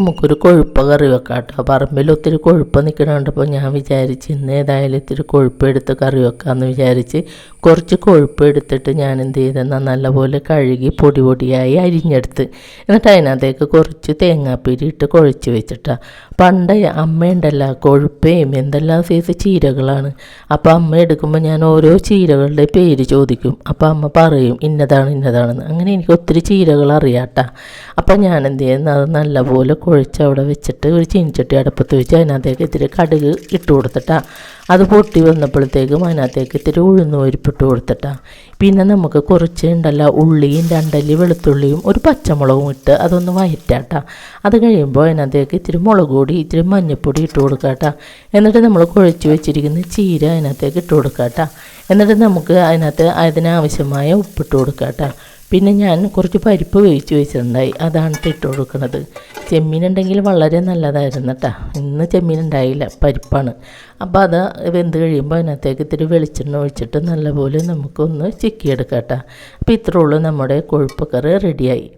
നമുക്കൊരു കൊഴുപ്പ് കറി വെക്കാം കേട്ടോ പറമ്പിൽ ഒത്തിരി കൊഴുപ്പ് നിൽക്കണ അപ്പോൾ ഞാൻ വിചാരിച്ച് ഇന്ന് ഏതായാലും ഇത്തിരി കൊഴുപ്പ് എടുത്ത് കറി വെക്കാമെന്ന് വിചാരിച്ച് കുറച്ച് കൊഴുപ്പ് എടുത്തിട്ട് ഞാൻ എന്ത് ചെയ്തെന്നാൽ നല്ലപോലെ കഴുകി പൊടി പൊടിയായി അരിഞ്ഞെടുത്ത്. എന്നിട്ട് അതിനകത്തേക്ക് കുറച്ച് തേങ്ങാപ്പിരി ഇട്ട് കുഴച്ച് വെച്ചിട്ടാണ് പണ്ട് അമ്മയുണ്ടല്ലോ കൊഴുപ്പേയും എന്തെല്ലാം സൈസ് ചീരകളാണ്. അപ്പോൾ അമ്മ എടുക്കുമ്പോൾ ഞാൻ ഓരോ ചീരകളുടെ പേര് ചോദിക്കും. അപ്പോൾ അമ്മ പറയും ഇന്നതാണ് ഇന്നതാണെന്ന്. അങ്ങനെ എനിക്ക് ഒത്തിരി ചീരകൾ അറിയാട്ടാ. അപ്പോൾ ഞാൻ എന്ത് ചെയ്യുന്നത് അത് നല്ലപോലെ കുഴച്ച് അവിടെ വെച്ചിട്ട് ഒരു ചീനിച്ചട്ടി അടുപ്പത്ത് വെച്ച് അതിനകത്തേക്ക് ഇത്തിരി കടുക് ഇട്ട് കൊടുത്തിട്ടാണ് അത് പൊട്ടി വന്നപ്പോഴത്തേക്കും അതിനകത്തേക്ക് ഇത്തിരി ഉഴുന്ന് പരിപ്പിട്ട് കൊടുത്തിട്ടാണ് പിന്നെ നമുക്ക് കുറച്ച് ഉണ്ടല്ല ഉള്ളിയും രണ്ടല്ലി വെളുത്തുള്ളിയും ഒരു പച്ചമുളകും ഇട്ട് അതൊന്ന് വയറ്റാട്ടാ. അത് കഴിയുമ്പോൾ അതിനകത്തേക്ക് ഇത്തിരി മുളക് പൊടി ഇത്തിരി മഞ്ഞൾപ്പൊടി ഇട്ട് കൊടുക്കാട്ടാ. എന്നിട്ട് നമ്മൾ കുഴച്ച് വെച്ചിരിക്കുന്ന ചീര അതിനകത്തേക്ക് ഇട്ട് കൊടുക്കാട്ടാ. എന്നിട്ട് നമുക്ക് അതിനകത്ത് അതിനാവശ്യമായ ഉപ്പിട്ട് കൊടുക്കാട്ടാ. പിന്നെ ഞാൻ കുറച്ച് പരിപ്പ് വേവിച്ച് വെച്ചിട്ടുണ്ടായി അതാണ് ഇട്ട് കൊടുക്കുന്നത്. ചെമ്മീൻ ഉണ്ടെങ്കിൽ വളരെ നല്ലതായിരുന്നു കേട്ടോ ഇന്ന് ചെമ്മീൻ ഉണ്ടായില്ല പരിപ്പാണ്. അപ്പോൾ അത് വെന്ത് കഴിയുമ്പോൾ അതിനകത്തേക്ക് ഇത്തിരി വെളിച്ചെണ്ണ ഒഴിച്ചിട്ട് നല്ലപോലെ നമുക്കൊന്ന് ചിക്കിയെടുക്കാം കേട്ടോ അപ്പോൾ ഇത്രയുള്ളൂ നമ്മുടെ കൊഴുപ്പ് കറി റെഡിയായി.